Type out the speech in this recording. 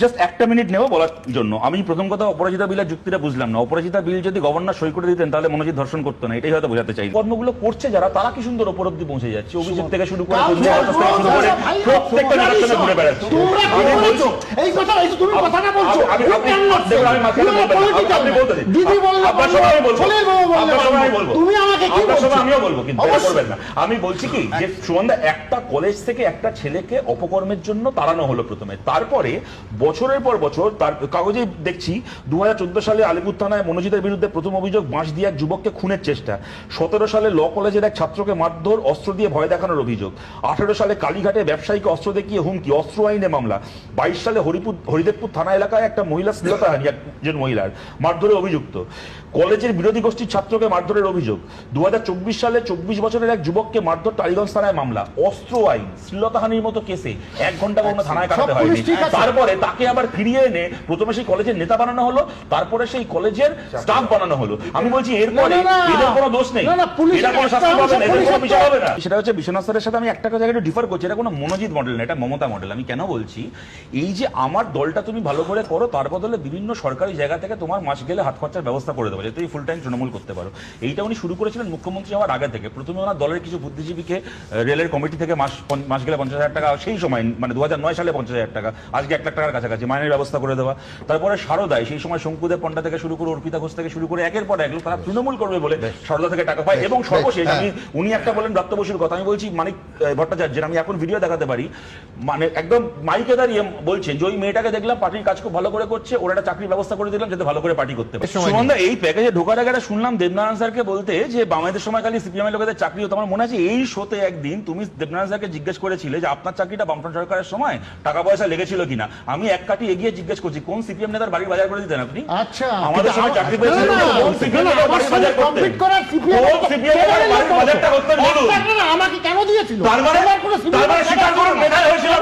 Just একটা minute নেব বলার জন্য। আমি প্রথম কথা অপরাজিতা বিলের যুক্তিটা বুঝলাম না। অপরাজিতা বিল যদি গভর্নর সই করে দিতেন তাহলে মনোজিৎ ধর্ষণ করতো না। এটাই হয়তো বোঝাতে চাই কর্মগুলো করছে যারা তারা কি সুন্দর ওপর অব্দি পৌঁছে যাচ্ছে? অভিযোগ থেকে শুরু করে প্রত্যেকটা তোমরা সঙ্গে ঘুরে বেড়াচ্ছে। এই কথা এই তুমি আপ- কথাটা বলছো আমি- আপনি- না। বলতে দিদি বললে আপনার বলব, আমি বলব। তুমি আমাকে কি বলছো? আমিও বলব কিন্তু করবেন না। আমি বলছি কি যে সুমনদা একটা কলেজ থেকে একটা ছেলেকে অপকর্মের জন্য তাড়ানো হলো প্রথমে। তারপরে বছরের পর বছর তার কাগজে দেখছি দু হাজার চোদ্দ সালে আলিপুর থানায় মনোজিতের বিরুদ্ধে প্রথম অভিযোগ বাঁশ দিয়ে এক যুবককে খুনের চেষ্টা। সতেরো সালে ল কলেজের এক ছাত্রকে মারধর অস্ত্র দিয়ে ভয় দেখানোর অভিযোগ। আঠেরো সালে কালীঘাটে ব্যবসায়ীকে অস্ত্র দেখিয়ে হুমকি অস্ত্র আইনে মামলা। বাইশ সালে হরিপুর হরিদেবপুর থানা এলাকায় একটা মহিলা শ্লীলতাহানি একজন মহিলার মারধরে অভিযুক্ত। কলেজের বিরোধী গোষ্ঠীর ছাত্রকে মারধরের অভিযোগ। দু হাজার চব্বিশ সালে চব্বিশ বছরের এক যুবককে মারধর টালিগঞ্জ থানায় মামলা। অস্ত্র আইন শ্লীলতাহানির মতো কেসে এক ঘণ্টা কোনো থানায় কাটাতে হয়নি। তারপরে তাকে আবার ফিরিয়ে এনে প্রথমে সেই কলেজের নেতা বানানো হলো তারপরে সেই কলেজের স্টাফ বানানো। হলো। আমি বলছি এরপরে। এদের কোনো দোষ নেই। এরা কোনো শাস্তি পাবে না এদের কোনো বিচার হবে না। সেটা হচ্ছে বিশ্বনাথ স্যারের সাথে আমি একটা জায়গায় একটু ডিফার করছি। এটা কোনো মনোজিৎ মডেল না এটা মমতা মডেল আমি কেন বলছি? এই যে আমার দলটা তুমি ভালো করে করো তার বদলে বিভিন্ন সরকারি জায়গা থেকে তোমার মাস গেলে হাত খরচার ব্যবস্থা করে দেবো যাতে তুমি ফুল টাইম তৃণমূল করতে পারো। এইটা উনি শুরু করেছিলেন মুখ্যমন্ত্রী হওয়ার আগে থেকে। প্রথমে ওনার দলের কিছু বুদ্ধিজীবীকে রেলের কমিটি থেকে মাস মাস গেলে পঞ্চাশ হাজার টাকা সেই সময় মানে দু হাজার নয় সালে পঞ্চাশ হাজার টাকা আজকে এক লাখ টাকার কাছাকাছি মাইনের ব্যবস্থা করে দেওয়া তারপরে সারদায় সেই সময় শঙ্কুদেব পণ্ডা থেকে শুরু করে অর্পিতা ঘোষ থেকে শুরু করে একের পর এক লোক তারা তৃণমূল করবে বলে সারদা থেকে টাকা পায়। এবং সর্বশেষ আমি উনি একটা বলেন দত্ত বসুর কথা আমি বলছি মানিক ভট্টাচার্যের আমি এখন ভিডিও দেখাতে পারি। মানে একদম মাইকে দাঁড়িয়ে বলছেন যে ওই মেয়েটাকে দেখলাম পার্টির কাজ খুব ভালো করে করছে ওরা একটা চাকরির ব্যবস্থা করে দিলাম যাতে ভালো করে পার্টি করতে পারে। সুমনদা এই প্যাকেজে ঢোকার আগে শুনলাম দেবনারায়ণ স্যারকে বলতে যে বামেদের সময় খালি সিপিএম এর লোকেদের চাকরি হতো আমার মনে আছে এই শোতে একদিন তুমি দেবনারায়ণ স্যারকে জিজ্ঞেস করেছিলে যে আপনার চাকরিটা বামফ্রন্ট সরকারের সময় টাকা পয়সা লেগেছিল কিনা? আমি এক কাটি এগিয়ে জিজ্ঞেস করছি কোন সিপিএম নেতার বাড়ির বাজার করে দিতেন আপনি? আচ্ছা। আমাদের সময় চাকরি না, কোন সিপিএম নেতার বাড়ির বাজার compete করার কোন সিপিএম নেতার বাড়ির বাজারটা করতেন? বলুন। আমাকে কেন দিয়েছিল তার মানে কোনো তার মানে স্বীকার করুন ছিল মেধায় না। হয়েছিল